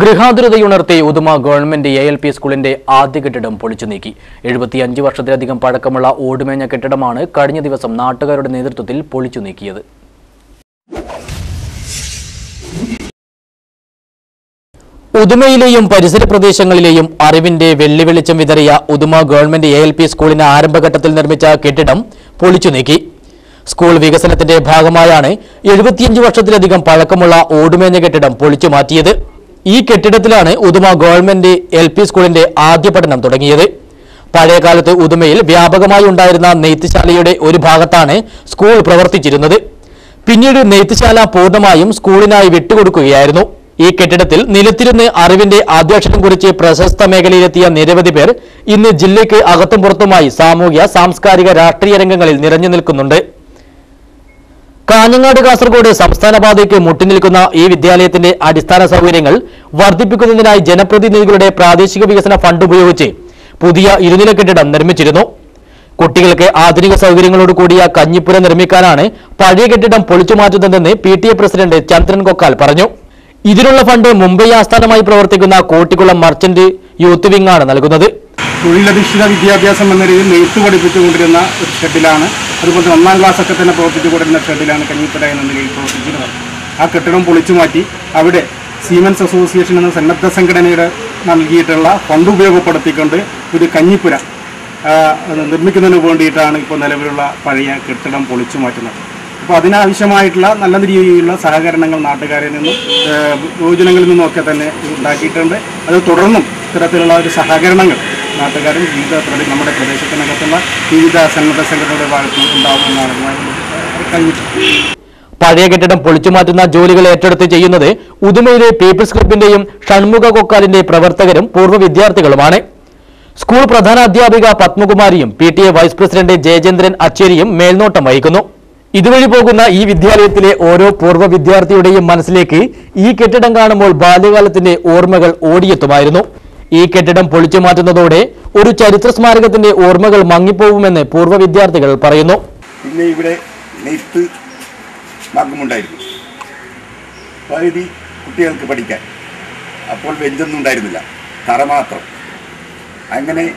ഗൃഹാതുരതയുണർത്തി Uduma government A L P സ്കൂളിന്റെ ആദ്യ കെട്ടിടം പൊളിച്ചു നീക്കി. എഴുപത്തിയഞ്ച് വർഷത്തിലധികം പഴക്കമുള്ള ഓടുമേഞ്ഞ കെട്ടിടമാണ് കഴിഞ്ഞ ദിവസം നാട്ടുകാരുടെ നേതൃത്വത്തിൽ പൊളിച്ചു നീക്കിയത്. ഉദുമയിലെയും പരിസര പ്രദേശങ്ങളിലെയും അറിവിന്റെ വെള്ളി വെളിച്ചം വിതറിയ Uduma government A L P സ്കൂളിന് ആരംഭഘട്ടത്തിൽ നിർമ്മിച്ച കെട്ടിടം പൊളിച്ചു നീക്കി. സ്കൂൾ വികസനത്തിന്റെ ഭാഗമായാണ് എഴുപത്തിയഞ്ച് വർഷത്തിലധികം പഴക്കമുള്ള ഓടുമേഞ്ഞ കെട്ടിടം പൊളിച്ചു മാറ്റിയത്. ഈ കെട്ടിടത്തിലാണ് ഉദുമ ഗവൺമെന്റ് എൽ പി സ്കൂളിന്റെ ആദ്യ പഠനം തുടങ്ങിയത്. പഴയകാലത്ത് ഉദുമയിൽ വ്യാപകമായി ഉണ്ടായിരുന്ന നെയ്ത്തുശാലയുടെ ഒരു ഭാഗത്താണ് സ്കൂൾ പ്രവർത്തിച്ചിരുന്നത്. പിന്നീട് നെയ്ത്തുശാല പൂർണമായും സ്കൂളിനായി വിട്ടുകൊടുക്കുകയായിരുന്നു. ഈ കെട്ടിടത്തിൽ നിലത്തിരുന്ന് അറിവിന്റെ ആദ്യാക്ഷരം കുറിച്ച് പ്രശസ്ത മേഖലയിലെത്തിയ നിരവധി പേർ ഇന്ന് ജില്ലയ്ക്ക് അകത്തും പുറത്തുമായി സാമൂഹ്യ സാംസ്കാരിക രാഷ്ട്രീയ രംഗങ്ങളിൽ നിറഞ്ഞു നിൽക്കുന്നുണ്ട്. കാഞ്ഞങ്ങാട് കാസർഗോഡ് സംസ്ഥാന പാതയ്ക്ക് മുട്ടിനിൽക്കുന്ന ഈ വിദ്യാലയത്തിന്റെ അടിസ്ഥാന സൗകര്യങ്ങൾ വർദ്ധിപ്പിക്കുന്നതിനായി ജനപ്രതിനിധികളുടെ പ്രാദേശിക വികസന ഫണ്ട് ഉപയോഗിച്ച് പുതിയ ഇരുനില കെട്ടിടം നിർമ്മിച്ചിരുന്നു. കുട്ടികൾക്ക് ആധുനിക സൗകര്യങ്ങളോട് കൂടിയ കഞ്ഞിപ്പുര നിർമ്മിക്കാനാണ് പഴയ കെട്ടിടം പൊളിച്ചു മാറ്റുന്നതെന്ന് P T A president Chandran Kokkal പറഞ്ഞു. ഇതിനുള്ള ഫണ്ട് മുംബൈ ആസ്ഥാനമായി പ്രവർത്തിക്കുന്ന കോട്ടിക്കുളം മർച്ചന്റ് യൂത്ത് വിംഗാണ് നൽകുന്നത്. തൊഴിലധിഷ്ഠിത വിദ്യാഭ്യാസം എന്ന രീതിയിൽ നെയ്ത്ത് പഠിപ്പിച്ചുകൊണ്ടിരുന്ന ഒരു ഷെഡിലാണ്. അതുപോലെ തന്നെ ഒന്നാം ക്ലാസ്സൊക്കെ തന്നെ പ്രവർത്തിച്ചുകൊണ്ടിരുന്ന ഷെഡിലാണ് കഞ്ഞിപ്പട എന്ന നിലയിൽ പ്രവർത്തിച്ചിരുന്നത്. ആ കെട്ടിടം പൊളിച്ചു മാറ്റി അവിടെ സീമൻസ് അസോസിയേഷൻ എന്ന സന്നദ്ധ സംഘടനയുടെ നൽകിയിട്ടുള്ള ഫണ്ട് ഉപയോഗപ്പെടുത്തിക്കൊണ്ട് ഒരു കഞ്ഞിപ്പുര നിർമ്മിക്കുന്നതിന് വേണ്ടിയിട്ടാണ് ഇപ്പോൾ നിലവിലുള്ള പഴയ കെട്ടിടം പൊളിച്ചു മാറ്റുന്നത്. അപ്പോൾ അതിനാവശ്യമായിട്ടുള്ള നല്ല രീതിയിലുള്ള സഹകരണങ്ങൾ നാട്ടുകാരിൽ നിന്നും യോജനങ്ങളിൽ നിന്നും ഒക്കെ തന്നെ ഉണ്ടാക്കിയിട്ടുണ്ട്. അത് തുടർന്നും ഇത്തരത്തിലുള്ള ഒരു സഹകരണങ്ങൾ നാട്ടുകാരും വിവിധ നമ്മുടെ പ്രദേശത്തിനകത്തുള്ള വിവിധ സന്നദ്ധ സംഘടനകളുടെ ഭാഗത്ത് ഉണ്ടാവുമെന്നാണ് കഴിഞ്ഞിട്ടുള്ളത് പഴയ കെട്ടിടം പൊളിച്ചു മാറ്റുന്ന ജോലികൾ ഏറ്റെടുത്ത് ചെയ്യുന്നത് ഉദുമയിലെ പീപ്പിൾസ് ക്ലബിന്റെയും ഷൺമുഖ കൊക്കാലിന്റെ പ്രവർത്തകരും പൂർവ വിദ്യാർത്ഥികളുമാണ്. സ്കൂൾ പ്രധാന അധ്യാപിക പത്മകുമാരിയും P T A vice president Jayachandran അച്ചേരിയും മേൽനോട്ടം വഹിക്കുന്നു. ഇതുവഴി പോകുന്ന ഈ വിദ്യാലയത്തിലെ ഓരോ പൂർവ വിദ്യാർത്ഥിയുടെയും മനസ്സിലേക്ക് ഈ കെട്ടിടം കാണുമ്പോൾ ബാല്യകാലത്തിന്റെ ഓർമ്മകൾ ഓടിയെത്തുമായിരുന്നു. ഈ കെട്ടിടം പൊളിച്ചു മാറ്റുന്നതോടെ ഒരു ചരിത്ര സ്മാരകത്തിന്റെ ഓർമ്മകൾ മങ്ങിപ്പോകുമെന്ന് പൂർവ വിദ്യാർത്ഥികൾ പറയുന്നു. പിന്നെ ഇവിടെ പകുതി കുട്ടികൾക്ക് പഠിക്കാൻ. അപ്പോൾ ബെഞ്ചൊന്നും ഉണ്ടായിരുന്നില്ല. തറ മാത്രം. അങ്ങനെ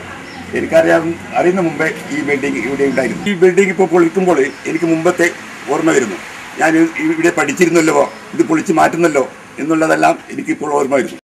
എനിക്കറിയാം അറിയുന്ന മുമ്പേ ഈ ബിൽഡിംഗ് ഇവിടെ ഉണ്ടായിരുന്നു. ഈ ബിൽഡിംഗ് ഇപ്പോൾ പൊളിക്കുമ്പോൾ എനിക്ക് മുമ്പത്തെ ഓർമ്മ വരുന്നു. ഞാൻ ഇവിടെ പഠിച്ചിരുന്നല്ലോ ഇത് പൊളിച്ച് മാറ്റുന്നല്ലോ എന്നുള്ളതെല്ലാം എനിക്കിപ്പോൾ ഓർമ്മ വരുന്നു.